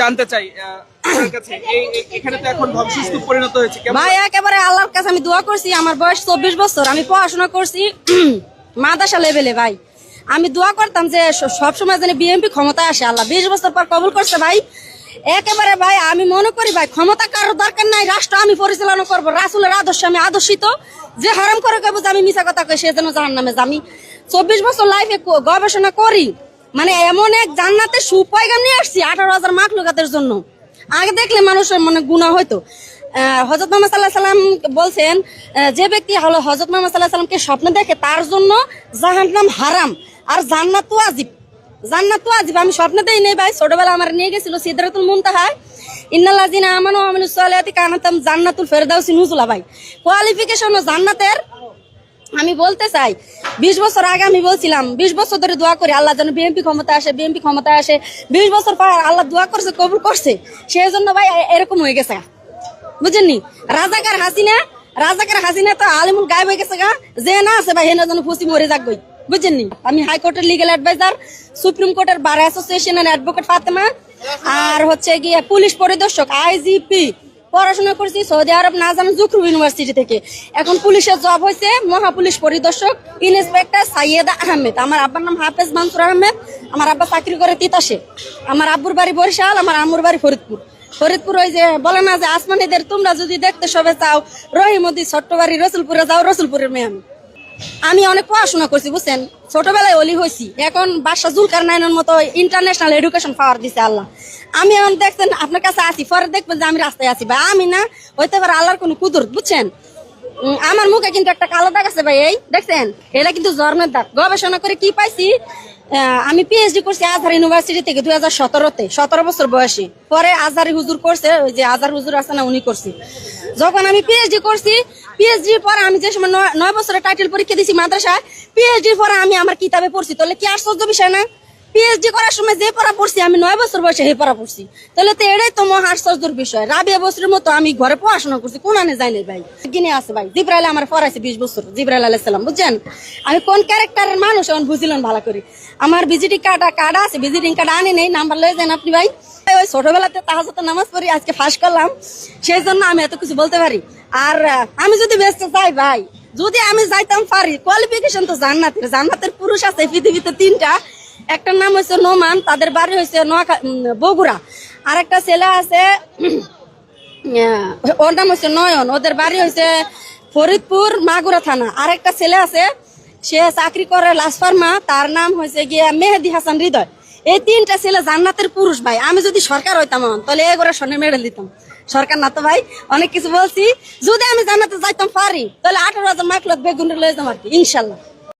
জানতে চাই আমি দোয়া করতাম যে সবসময় যেন বিএনপি ক্ষমতায় আসে, আল্লাহ। বিশ বছর পর কবুল করছে, ভাই। একেবারে, ভাই, আমি মনে করি, ভাই, ক্ষমতা কারও দরকার নাই, রাষ্ট্র আমি পরিচালনা করব, রাসুলের আদর্শ আমি আদর্শিত। যে হারাম করে কেবল আমি মিশা কথা কই, সে যেন জাহান নামে আমি চব্বিশ বছর লাইফে গবেষণা করি মানে এমন এক জান্নাতে সুপাইগাম নিয়ে আসছি, আঠারো হাজার মাখ লোকাতের জন্য। আগে দেখলে মানুষের মানে গুণা হয়তো হজরত মোহাম্মদ সাল্লাহ সাল্লাম বলছেন যে ব্যক্তি হলো হজরত মোহাম্মদ সাল্লাহ সাল্লামকে স্বপ্ন দেখে, তার জন্য জাহান্নাম হারাম আর জান্নাত তো আজিব। জান্নাত তো আজিব। আমি স্বপ্ন দেই নেই ভাই ছোটবেলা আমার নিয়ে গেছিল সিদ্ধারাতুল মুনতাহায় ইন্নাল্লাযিনা আমানু ওয়া আমিলুস সালিহাতি কানাতাম জান্নাতুল ফেরদাউসি নুজুলা ভাই। কোয়ালিফিকেশন ও জান্নাতের আমি বলতে চাই, বিশ বছর আগে আমি বলছিলাম, বিশ বছর ধরে দোয়া করি, আল্লাহ যেন বিএনপি ক্ষমতা আসে বিএনপি ক্ষমতা আসে। বিশ বছর পর আল্লাহ দোয়া করছে, কবুল করছে। সেই জন্য ভাই এরকম হয়ে গেছে বুঝেননি? রাজাকার হাসিনা রাজাকার হাসিনা তো আলিমুল গায়েব হয়ে গেছে গা। যে না আছে ভাই হেনা যেন ফুসি মরে যাক গই। বুঝেননি? আমি হাইকোর্টের লিগেল অ্যাডভাইজার সুপ্রিম কোর্টের বার অ্যাসোসিয়েশনের অ্যাডভোকেট ফাতেমা আর হচ্ছে গিয়ে পুলিশ পরিদর্শক আইজিপি পড়াশোনা করছি সৌদি আরব নাজাম জুকরু ইউনিভার্সিটি থেকে। এখন পুলিশের জব হয়েছে মহা পুলিশ পরিদর্শক ইন্সপেক্টর সাইয়েদা আহমেদ। আমার আব্বার নাম হাফেজ মানসুর আহমেদ। আমার আব্বা চাকরি করে তিতাসে। আমার আব্বুর বাড়ি বরিশাল, আমার আম্মুর বাড়ি ফরিদপুর। ফরিদপুর ওই যে বলে না যে আসমানিদের তোমরা যদি দেখতে সবে চাও রহিমদি ছোট্ট বাড়ি রসুলপুরে যাও, রসুলপুরের মেয়ে আমি। আমি অনেক পড়াশোনা করছি, বুঝছেন? ছোটবেলায় অলি হয়েছি এখন বাসা জুলকার নাইনের মতো ইন্টারন্যাশনাল এডুকেশন পাওয়ার দিছে আল্লাহ। আমি এখন দেখছেন, আপনার কাছে আসি পরে দেখবেন যে আমি রাস্তায় আছি। ভাই, আমি না, হইতে পারে আল্লাহর কোনো কুদুর বুঝছেন? আমার মুখে কিন্তু একটা কালো দাগ আছে ভাই, এই, দেখছেন? এটা কিন্তু জর্মের দাগ। গবেষণা করে কি পাইছি? আমি পিএইচডি করছি আজহার ইউনিভার্সিটি থেকে দুই হাজার সতেরোতে, সতেরো বছর বয়সে। পরে আজহারি হুজুর করছে, ওই যে আজহার হুজুর আছে না, উনি করছি। যখন আমি পিএইচডি করছি পিএইচডি পরে আমি যে সময় নয়- বছরের টাইটেল পরীক্ষা দিছি মাদ্রাসায় পিএইচডি পরে আমি আমার কিতাবে পড়ছি। তাহলে কি আশ্চর্য বিষয় না? পিএইচডি করার সময় যে পড়া পড়ছি, আমি নয় বছর বয়সে হে পড়া পড়ছি। তাহলে তো এটাই তো মহা আশ্চর্যের বিষয়। রাবিয়া বছরের মতো আমি ঘরে পড়াশোনা করছি, কোন আনে যাই নাই ভাই? গিনে আছে ভাই। জিব্রাইল আমার পড়াইছে বিশ বছর, জিব্রাইল আলাইহিস সালাম, বুঝছেন? আমি কোন ক্যারেক্টারের মানুষ, এখন বুঝিলেন ভালো করে। আমার ভিজিটিং কার্ড কার্ড আছে ভিজিটিং কার্ড আনি নেই, নাম্বার লয়ে যান আপনি ভাই। ওই ছোটবেলাতে তাহাজতে নামাজ পড়ি, আজকে ফাঁস করলাম। সেই জন্য আমি এত কিছু বলতে পারি। আর আমি যদি ব্যস্ত যাই ভাই, যদি আমি যাইতাম পারি কোয়ালিফিকেশন তো জান্নাতের জান্নাতের পুরুষ আছে, পৃথিবীতে তিনটা। একটার নাম হচ্ছে নোমান, তাদের বাড়ি হয়েছে বগুড়া। আর একটা ছেলে আছে ওর নাম হচ্ছে নয়ন, ওদের বাড়ি হয়েছে ফরিদপুর, মাগুরা থানা। আর একটা ছেলে আছে, সে চাকরি করে লাসফার্মা তার নাম হয়েছে গিয়ে মেহেদি হাসান হৃদয়। এই তিনটা ছেলে জান্নাতের পুরুষ ভাই। আমি যদি সরকার হইতাম, তাহলে এগুলো স্বর্ণের মেডেল দিতাম। সরকার না তো ভাই, অনেক কিছু বলছি। যদি আমি জান্নাতে যাইতাম, পারি, তাহলে আঠারো হাজার মাইক বেগুন লয়ে যাম আর কি, ইনশাল্লাহ।